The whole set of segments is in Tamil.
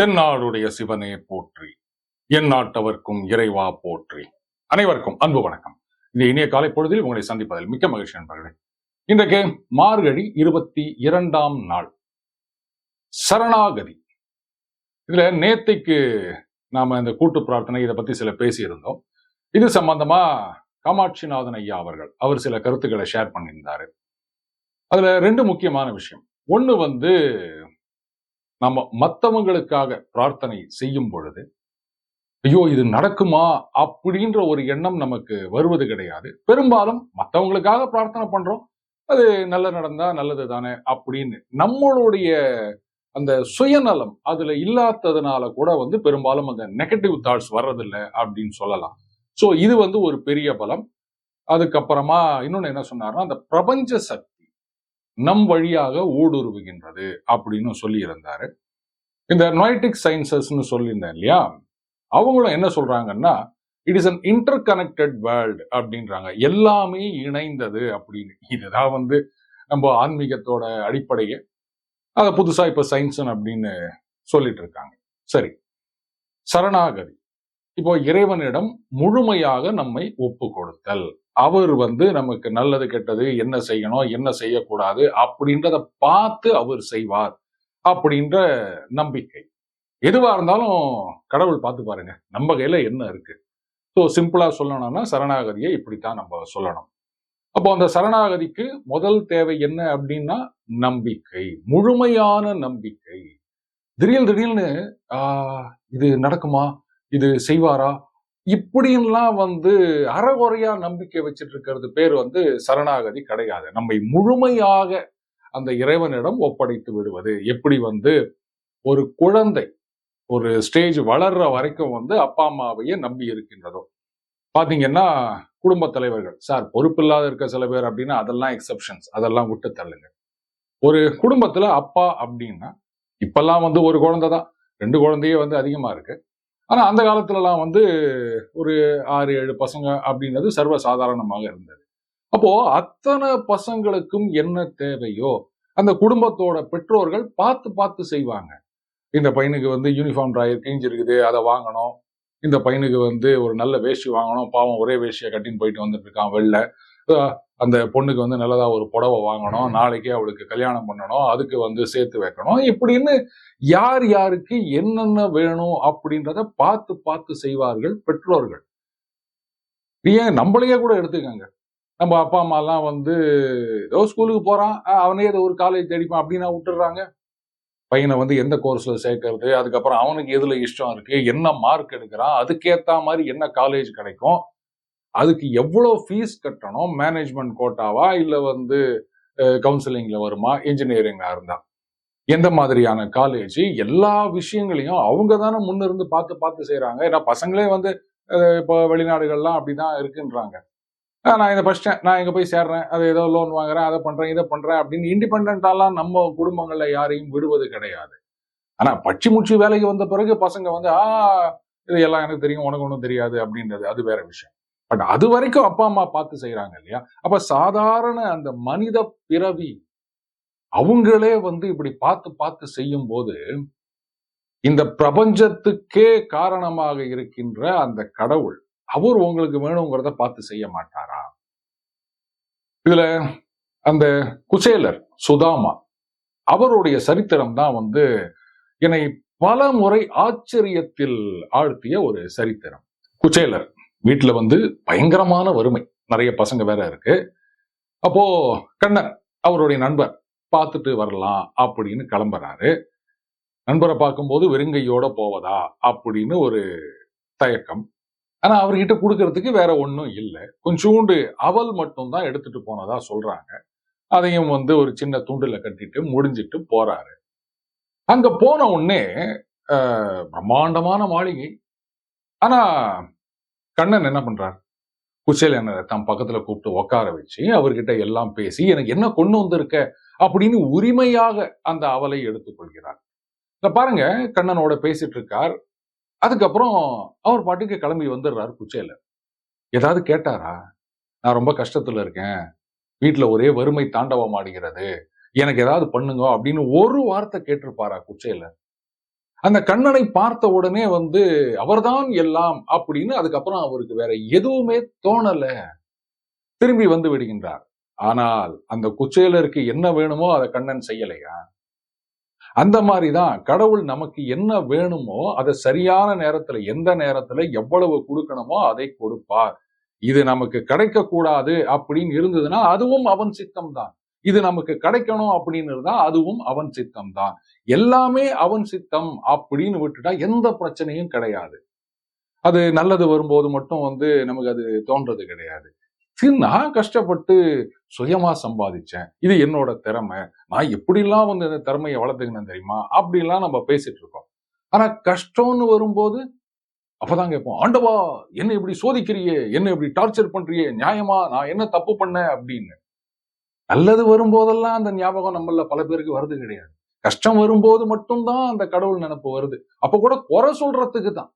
தென்னாடுடைய சிவனே போற்றி என் நாட்டவர்க்கும் இறைவா போற்றி. அனைவருக்கும் அன்பு வணக்கம். இந்த இனிய காலை பொழுதில் உங்களை சந்திப்பதில் மிக்க மகிழ்ச்சி நண்பர்களே. இன்றைக்கு மார்கழி இருபத்தி இரண்டாம் நாள். சரணாகதி. இதுல நேத்தைக்கு நாம இந்த கூட்டு பிரார்த்தனை இதை பத்தி சில பேசியிருந்தோம். இது சம்பந்தமா காமாட்சிநாதன் ஐயா அவர்கள் அவர் சில கருத்துக்களை ஷேர் பண்ணியிருந்தாரு. அதுல ரெண்டு முக்கியமான விஷயம். ஒண்ணு வந்து நம்ம மத்தவங்களுக்காக பிரார்த்தனை செய்யும் பொழுது ஐயோ இது நடக்குமா? அப்படின்ற ஒரு எண்ணம் நமக்கு வருவது கிடையாது. பெரும்பாலும் மத்தவங்களுக்காக பிரார்த்தனை பண்றோம். அது நல்ல நடந்தா நல்லது தானே அப்படின்னு நம்மளுடைய அந்த சுயநலம் அதுல இல்லாததுனால கூட வந்து பெரும்பாலும் அந்த நெகட்டிவ் தாட்ஸ் வர்றதில்லை அப்படின்னு சொல்லலாம். ஸோ இது வந்து ஒரு பெரிய பலம். அதுக்கப்புறமா இன்னொன்னு என்ன சொன்னார்னா அந்த பிரபஞ்ச சக்தி நம் வழியாக ஊடுருவுகின்றது அப்படின்னு சொல்லி இருந்தாரு இந்த நொய்டிக் சயின்சஸ்னு சொல்லியிருந்தேன் இல்லையா? அவங்களும் என்ன சொல்றாங்கன்னா it is an interconnected world அப்படின்றாங்க. எல்லாமே இணைந்தது அப்படின்னு. இதுதான் வந்து நம்ம ஆன்மீகத்தோட அடிப்படையே. அதை புதுசா இப்ப சயின்ஸ் அப்படின்னு சொல்லிட்டு இருக்காங்க சரி. சரணாகதி. இப்போ இறைவனிடம் முழுமையாக நம்மை ஒப்பு கொடுத்தல் அவர் வந்து நமக்கு நல்லது கெட்டது என்ன செய்யணும் என்ன செய்யக்கூடாது அப்படின்றத பார்த்து அவர் செய்வார் அப்படின்ற நம்பிக்கை. எதுவா இருந்தாலும் கடவுள் பார்த்து பாருங்க நம்ம கையில என்ன இருக்கு? ஸோ சிம்பிளா சொல்லணும்னா சரணாகதியை இப்படித்தான் நம்ம சொல்லணும். அப்போ அந்த சரணாகதிக்கு முதல் தேவை என்ன அப்படின்னா நம்பிக்கை முழுமையான நம்பிக்கை. திடீர் திடீர்னு ஆஹ் இது நடக்குமா? இது செய்வாரா? இப்படின்லாம் வந்து அறகுறையா நம்பிக்கை வச்சுட்டு இருக்கிறது பேர் வந்து சரணாகதி கிடையாது. நம்மை முழுமையாக அந்த இறைவனிடம் ஒப்படைத்து விடுவது. எப்படி வந்து ஒரு குழந்தை ஒரு ஸ்டேஜ் வளர்ற வரைக்கும் வந்து அப்பா அம்மாவையே நம்பி இருக்கின்றதோ. பார்த்தீங்கன்னா குடும்ப தலைவர்கள் சார் பொறுப்பில்லாத இருக்க சில பேர் அப்படின்னா அதெல்லாம் எக்ஸப்ஷன்ஸ் அதெல்லாம் விட்டு தள்ளுங்க ஒரு குடும்பத்துல அப்பா அப்படின்னா இப்பெல்லாம் வந்து ஒரு குழந்தை தான் ரெண்டு குழந்தையே வந்து அதிகமா இருக்கு. ஆனால் அந்த காலத்துலலாம் வந்து ஒரு ஆறு ஏழு பசங்க அப்படின்றது சர்வ சாதாரணமாக இருந்தது. அப்போ அத்தனை பசங்களுக்கும் என்ன தேவையோ அந்த குடும்பத்தோட பெற்றோர்கள் பார்த்து பார்த்து செய்வாங்க. இந்த பையனுக்கு வந்து யூனிஃபார்ம் ட்ராயர் கிழிஞ்சிருக்குது அதை வாங்கணும். இந்த பையனுக்கு வந்து ஒரு நல்ல வேஷ்டி வாங்கணும் பாவம் ஒரே வேஷ்டியை கட்டின்னு போயிட்டு வந்துட்டு இருக்கான் வெளில. அந்த பொண்ணுக்கு வந்து நல்லதா ஒரு புடவை வாங்கணும் நாளைக்கே அவளுக்கு கல்யாணம் பண்ணணும் அதுக்கு வந்து சேர்த்து வைக்கணும். இப்படின்னு யார் யாருக்கு என்னென்ன வேணும் அப்படின்றத பார்த்து பார்த்து செய்வார்கள் பெற்றோர்கள். ஏன் நம்மளையே கூட எடுத்துக்கங்க. நம்ம அப்பா அம்மா எல்லாம் வந்து ஏதோ ஸ்கூலுக்கு போறான் அவனே ஏதோ ஒரு காலேஜ் தேடிப்பான் அப்படின்னா விட்டுறாங்க பையனை வந்து எந்த கோர்ஸ்ல சேர்க்கறது அதுக்கப்புறம் அவனுக்கு எதுல இஷ்டம் இருக்கு என்ன மார்க் எடுக்கிறான் அதுக்கேத்த மாதிரி என்ன காலேஜ் கிடைக்கும் அதுக்கு எவ்வளோ ஃபீஸ் கட்டணும்? மேனேஜ்மெண்ட் கோட்டாவா இல்லை வந்து கவுன்சிலிங்ல வருமா? இன்ஜினியரிங்காக இருந்தா? எந்த மாதிரியான காலேஜ் எல்லா விஷயங்களையும் அவங்க தானே முன்னிருந்து பார்த்து பார்த்து செய்கிறாங்க ஏன்னா பசங்களே வந்து இப்போ வெளிநாடுகள்லாம் அப்படிதான் இருக்குன்றாங்க. நான் இதை படிச்சிட்டேன். நான் இங்க போய் சேர்றேன். அது ஏதோ லோன் வாங்குறேன். அதை பண்றேன் இதை பண்றேன் அப்படின்னு இண்டிபெண்ட்டாலாம் நம்ம குடும்பங்கள்ல யாரையும் விடுவது கிடையாது. ஆனா பச்சி முச்சி வேலைக்கு வந்த பிறகு பசங்க வந்து ஆ இது எல்லாம் எனக்கு தெரியும். உனக்கு ஒன்றும் தெரியாது. அப்படின்றது. அது வேற விஷயம். பட் அது வரைக்கும் அப்பா அம்மா பார்த்து செய்யறாங்க இல்லையா? அப்ப சாதாரண அந்த மனித பிறவி அவங்களே வந்து இப்படி பார்த்து பார்த்து செய்யும் போது இந்த பிரபஞ்சத்துக்கே காரணமாக இருக்கின்ற அந்த கடவுள் அவர் உங்களுக்கு வேணுங்கிறத பார்த்து செய்ய மாட்டாரா? இதுல அந்த குசேலர் சுதாமா அவருடைய சரித்திரம் தான் வந்து என்னை பல முறை ஆச்சரியத்தில் ஆழ்த்திய ஒரு சரித்திரம். குச்சேலர் வீட்டுல வந்து பயங்கரமான வறுமை. நிறைய பசங்க வேற இருக்கு. அப்போ கண்ணன் அவருடைய நண்பர் பார்த்துட்டு வரலாம் அப்படின்னு கிளம்புறாரு. நண்பரை பார்க்கும்போது வெறுங்கையோட போவதா அப்படின்னு ஒரு தயக்கம். ஆனா அவர்கிட்ட கொடுக்கறதுக்கு வேற ஒன்றும் இல்லை. கொஞ்சோண்டு அவல் மட்டும் தான் எடுத்துட்டு போனதா சொல்றாங்க. அதையும் வந்து ஒரு சின்ன துண்டுல கட்டிட்டு முடிஞ்சிட்டு போறாரு. அங்க போன உடனே ஆஹ், பிரம்மாண்டமான மாளிகை. ஆனா கண்ணன் என்ன பண்றார்? குச்சேலனை தம் பக்கத்துல கூப்பிட்டு உட்கார வச்சு அவர்கிட்ட எல்லாம் பேசி எனக்கு என்ன கொண்டு வந்திருக்க? அப்படின்னு உரிமையாக அந்த அவலை எடுத்துக்கொள்கிறார் இந்த பாருங்க கண்ணனோட பேசிட்டு இருக்கார். அதுக்கப்புறம் அவர் பாட்டுக்கு கிளம்பி வந்துடுறாரு குச்சேலன் ஏதாவது கேட்டாரா? நான் ரொம்ப கஷ்டத்துல இருக்கேன். வீட்டுல ஒரே வறுமை தாண்டவம் ஆடுகிறது எனக்கு ஏதாவது பண்ணுங்க அப்படின்னு ஒரு வார்த்தை கேட்டிருப்பாரா குச்சேலன் அந்த கண்ணனை பார்த்த உடனே வந்து அவர்தான் எல்லாம் அப்படின்னு அதுக்கப்புறம் அவருக்கு வேற எதுவுமே தோணல. திரும்பி வந்து விடுகின்றார். ஆனால் அந்த குச்சேலருக்கு என்ன வேணுமோ அதை கண்ணன் செய்யலையா? அந்த மாதிரிதான் கடவுள் நமக்கு என்ன வேணுமோ அதை சரியான நேரத்துல எந்த நேரத்துல எவ்வளவு கொடுக்கணுமோ அதை கொடுப்பார். இது நமக்கு கிடைக்க கூடாது அப்படின்னு இருந்ததுன்னா அதுவும் அவன் சித்தம் தான் இது நமக்கு கிடைக்கணும் அப்படின்னு இருந்தா அதுவும் அவன் சித்தம் தான் எல்லாமே அவன் சித்தம் அப்படின்னு விட்டுட்டா எந்த பிரச்சனையும் கிடையாது. அது நல்லது வரும்போது மட்டும் வந்து நமக்கு அது தோன்றது கிடையாது. இது நான் கஷ்டப்பட்டு சுயமா சம்பாதிச்சேன். இது என்னோட திறமை. நான் எப்படிலாம் வந்து இந்த திறமையை வளர்த்துக்கினேன் தெரியுமா? அப்படிலாம் நம்ம பேசிட்டு இருக்கோம். ஆனா கஷ்டம்னு வரும்போது அப்பதான் கேட்போம் ஆண்டவா என்ன இப்படி சோதிக்கிறியே? என்ன இப்படி டார்ச்சர் பண்றியே? நியாயமா? நான் என்ன தப்பு பண்ணேன்? அப்படின்னு. நல்லது வரும்போதெல்லாம் அந்த ஞாபகம் நம்மள பல பேருக்கு வருது கிடையாது. கஷ்டம் வரும்போது மட்டும்தான் அந்த கடவுள் நினப்பு வருது. அப்ப கூட குறை சொல்றதுக்கு தான்.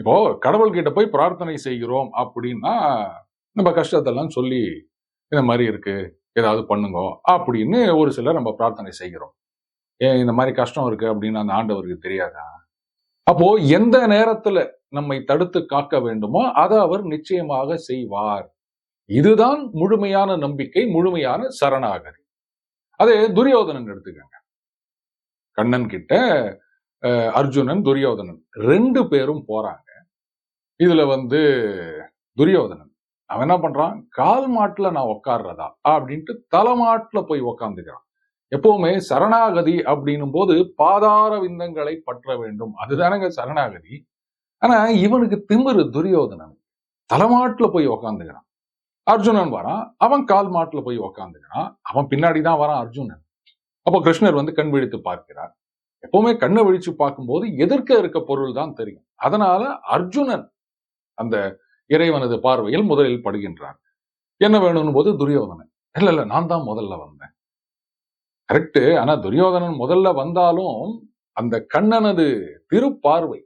இப்போ கடவுள் கிட்ட போய் பிரார்த்தனை செய்கிறோம் அப்படின்னா நம்ம கஷ்டத்தெல்லாம் சொல்லி இந்த மாதிரி இருக்கு ஏதாவது பண்ணுங்க அப்படின்னு ஒரு சிலர் நம்ம பிரார்த்தனை செய்கிறோம். ஏன் இந்த மாதிரி கஷ்டம் இருக்கு அப்படின்னு அந்த ஆண்டவருக்கு தெரியாதா? அப்போ எந்த நேரத்துல நம்மை தடுத்து காக்க வேண்டுமோ அதை அவர் நிச்சயமாக செய்வார். இதுதான் முழுமையான நம்பிக்கை முழுமையான சரணாகதி. அதே துரியோதனன் எடுத்துக்கங்க. கண்ணன் கிட்ட அஹ், அர்ஜுனன் துரியோதனன் ரெண்டு பேரும் போறாங்க. இதுல வந்து துரியோதனன் அவன் என்ன பண்றான்? கால் மாட்டுல நான் உட்கார்றதா அப்படின்ட்டு தலைமாட்டுல போய் உக்காந்துக்கிறான். எப்பவுமே சரணாகதி அப்படின்னும் போது பாதார விந்தங்களை பற்ற வேண்டும். அதுதானங்க சரணாகதி. ஆனா இவனுக்கு திமிரு துரியோதனன். தலைமாட்டுல போய் உக்காந்துக்கிறான். அர்ஜுனன் வரான். அவன் கால் மாட்டுல போய் உக்காந்துக்கிறான். அவன் பின்னாடி தான் வரான் அர்ஜுனன். அப்போ கிருஷ்ணர் வந்து கண் விழித்து பார்க்கிறார். எப்பவுமே கண்ணை விழிச்சு பார்க்கும்போது எதிர்க்க இருக்க பொருள் தான் தெரியும். அதனால அர்ஜுனன் அந்த இறைவனது பார்வையில் முதலில் படுகின்றான். என்ன வேணும்னு போது துரியோதனன். இல்ல இல்ல நான் தான் முதல்ல வந்தேன். கரெக்ட் ஆனா துரியோதனன் முதல்ல வந்தாலும் அந்த கண்ணனது திருப்பார்வை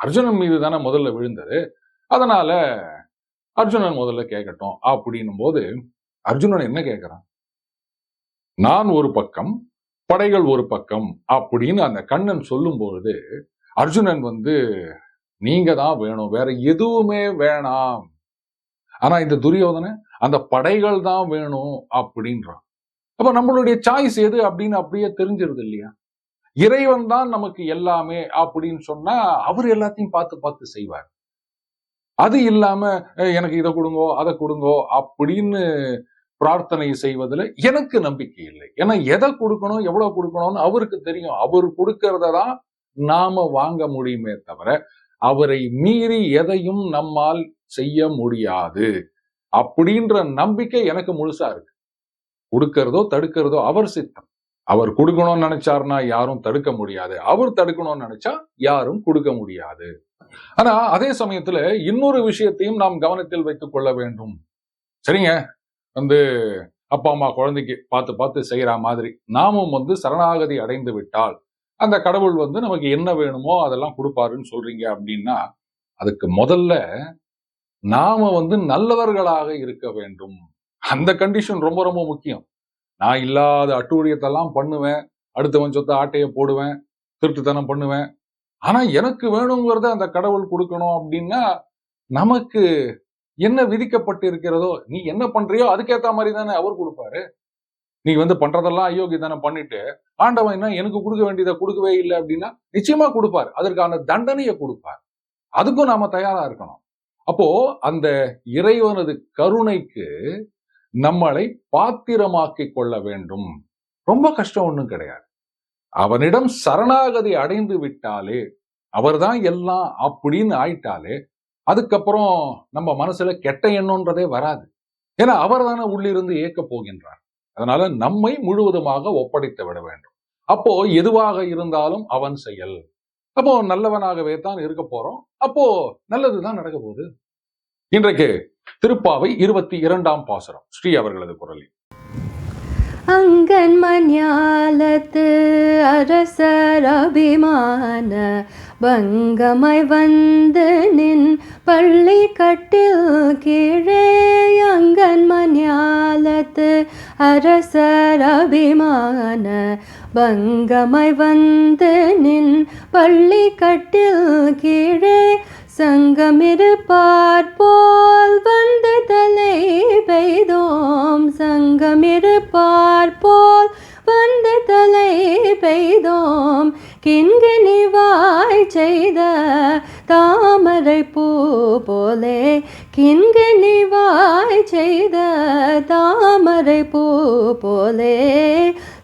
அர்ஜுனன் மீது தானே முதல்ல விழுந்தது. அதனால அர்ஜுனன் முதல்ல கேட்கட்டும் அப்படின்னும் போது அர்ஜுனன் என்ன கேட்கிறான் நான் ஒரு பக்கம் படைகள் ஒரு பக்கம் அப்படின்னு அந்த கண்ணன் சொல்லும் பொழுது அர்ஜுனன் வந்து நீங்க தான் வேணும் வேற எதுவுமே வேணாம். ஆனா இந்த துரியோதனை அந்த படைகள் தான் வேணும் அப்படின்றான். அப்ப நம்மளுடைய சாய்ஸ் எது அப்படின்னு அப்படியே தெரிஞ்சிருது இல்லையா? இறைவன் தான் நமக்கு எல்லாமே அப்படின்னு சொன்னா அவர் எல்லாத்தையும் பார்த்து பார்த்து செய்வார். அது இல்லாம எனக்கு இதை கொடுங்கோ அதை கொடுங்கோ அப்படின்னு பிரார்த்தனை செய்வதில் எனக்கு நம்பிக்கை இல்லை. ஏன்னா எதை கொடுக்கணும் எவ்வளவு கொடுக்கணும்னு அவருக்கு தெரியும். அவர் கொடுக்கறத தான் நாம வாங்க முடியுமே தவிர அவரை மீறி எதையும் நம்மால் செய்ய முடியாது அப்படின்ற நம்பிக்கை எனக்கு முழுசா இருக்கு. கொடுக்கறதோ தடுக்கிறதோ அவர் சித்தம். அவர் கொடுக்கணும்னு நினைச்சாருன்னா யாரும் தடுக்க முடியாது. அவர் தடுக்கணும்னு நினைச்சா யாரும் கொடுக்க முடியாது. ஆனா அதே சமயத்துல இன்னொரு விஷயத்தையும் நாம் கவனத்தில் வைத்துக் கொள்ள வேண்டும். சரிங்க? வந்து அப்பா அம்மா குழந்தைக்கு பார்த்து பார்த்து செய்யற மாதிரி நாமும் வந்து சரணாகதி அடைந்து விட்டால் அந்த கடவுள் வந்து நமக்கு என்ன வேணுமோ அதெல்லாம் கொடுப்பாருன்னு சொல்றீங்க அப்படின்னா அதுக்கு முதல்ல நாம வந்து நல்லவர்களாக இருக்க வேண்டும். அந்த கண்டிஷன் ரொம்ப ரொம்ப முக்கியம். நான் இல்லாத அட்டூழியத்தெல்லாம் பண்ணுவேன். அடுத்தவன் சொத்த ஆட்டையை போடுவேன். திருட்டுத்தனம் பண்ணுவேன். ஆனா எனக்கு வேணுங்கிறத அந்த கடவுள் கொடுக்கணும் அப்படின்னா நமக்கு என்ன விதிக்கப்பட்டு இருக்கிறதோ நீ என்ன பண்றியோ அதுக்கேத்த மாதிரி தானே அவர் கொடுப்பாரு. நீ வந்து பண்றதெல்லாம் அயோக்கி தானே பண்ணிட்டு ஆண்டவன் என்ன எனக்கு கொடுக்க வேண்டியதை கொடுக்கவே இல்லை அப்படின்னா நிச்சயமா கொடுப்பார். அதற்கான தண்டனையை கொடுப்பார். அதுக்கும் நாம தயாரா இருக்கணும். அப்போ அந்த இறைவனது கருணைக்கு நம்மளை பாத்திரமாக்கி கொள்ள வேண்டும். ரொம்ப கஷ்டம் ஒன்றும் கிடையாது. அவனிடம் சரணாகதி அடைந்து விட்டாலே அவர்தான் எல்லாம் அப்படின்னு ஆயிட்டாலே அதுக்கப்புறம் நம்ம மனசுல கெட்ட எண்ணம்ன்றதே வராது. ஏன்னா அவர் தானே உள்ளிருந்து இயக்க போகின்றார். அதனால நம்மை முழுவதுமாக ஒப்படைத்து விட வேண்டும். அப்போ எதுவாக இருந்தாலும் அவன் செயல். அப்போ நல்லவனாகவே தான் இருக்க போறோம். அப்போ நல்லதுதான் நடக்க போகுது. இன்றைக்கு திருப்பாவை இருபத்தி இரண்டாம் பாசுரம் ஸ்ரீ அவர்களது குரலில். அங்கன் மஞாலத்து அரசர் அபிமான பங்கமாய் வந்து நின் பள்ளி கட்டில் கீழே அங்கன் மஞாலத்து அரசர் அபிமான பங்கமை வந்து நின் பள்ளி கட்டில் கீழே சங்கமிருப்பார் போல் வந்து தலை பெய்தோம். சங்கமிருப்பார் போல் வந்து தலை பெய்தோம். கிண்கிணி வாய் செய்த தாமரை பூ போலே கிண்கிணி வாய் செய்த தாமரை பூ போலே.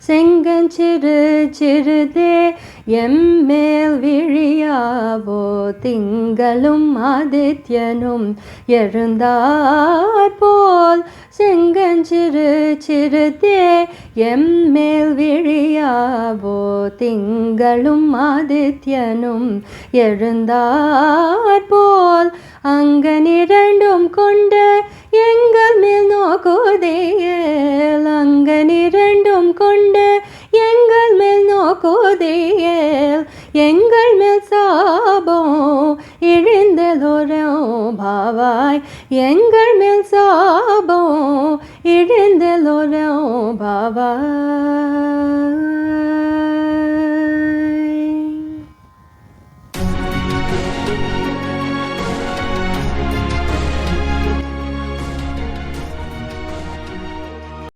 생근 치르 지르되 எம்மேல் விழியாவோ திங்களும் ஆதித்யனும் எழுந்தார் போல் செங்கஞ்சிறு சிறுதே எம்மேல் விழியாவோ திங்களும் ஆதித்யனும் எழுந்தார் போல் அங்கனிரண்டும் கொண்டு எங்கள் மேல் நோக்குதேயல் அங்கனிரண்டும் கொண்டு எங்கள் மேல் நோக்குதேயல் எங்கள் மேல் சாபம் இழிந்தலோரம் பாவாய். எங்கள் மேல் சாபம் இழிந்தலோரம் பாவாய்.